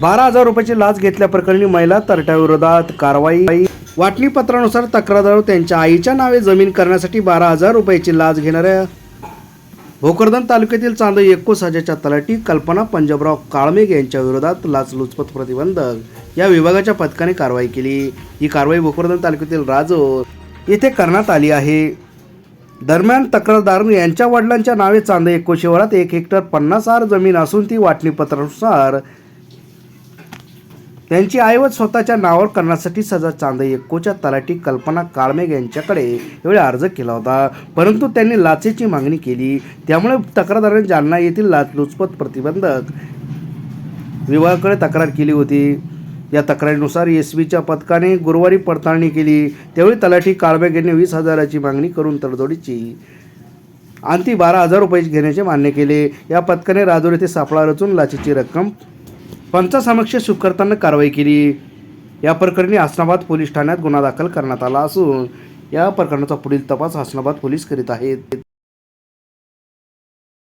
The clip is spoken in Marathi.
बारा हजार रुपयाची लाच घेतल्याप्रकरणी महिला तरट्याविरोधात कारवाई. वाटणी पत्रानुसार तक्रारदार त्यांच्या आईच्या नावे जमीन करण्यासाठी बारा हजार रुपयाची लाच घेणाऱ्या भोकरदन तालुक्यातील चांद एकोस हजारच्या तलाठी कल्पना पंजाबराव काळमेघ यांच्या विरोधात लाचलुचपत प्रतिबंधक या विभागाच्या पथकाने कारवाई केली. ही कारवाई भोकरदन तालुक्यातील राजो येथे करण्यात आली आहे. दरम्यान तक्रारदार यांच्या वडिलांच्या नावे चांद एकोण शिवारात एक हेक्टर पन्नास हार जमीन असून ती वाटणीपत्रानुसार त्यांची ऐवत स्वतःच्या नावावर करण्यासाठी सजा चांद एक्कोच्या तलाठी कल्पना काळमेघ यांच्याकडे एवढे अर्ज केला होता. परंतु त्यांनी लाचेची मागणी केली. त्यामुळे तक्रारदाराने जालना येथील लाचलुचपत प्रतिबंधक विभागाकडे तक्रार केली होती. या तक्रारीनुसार एस बीच्या पथकाने गुरुवारी पडताळणी केली. त्यावेळी तलाठी काळबेग यांनी वीस हजाराची मागणी करून तडजोडीची आणि ती बारा हजार रुपये घेण्याचे मान्य केले. या पथकाने राजूर येथे सापळा रचून लाचेची रक्कम पंचासमक्ष स्वीकारताना कारवाई केली. या प्रकरणी हसनाबाद पोलीस ठाण्यात गुन्हा दाखल करण्यात आला असून या प्रकरणाचा पुढील तपास हसनाबाद पोलीस करीत आहेत.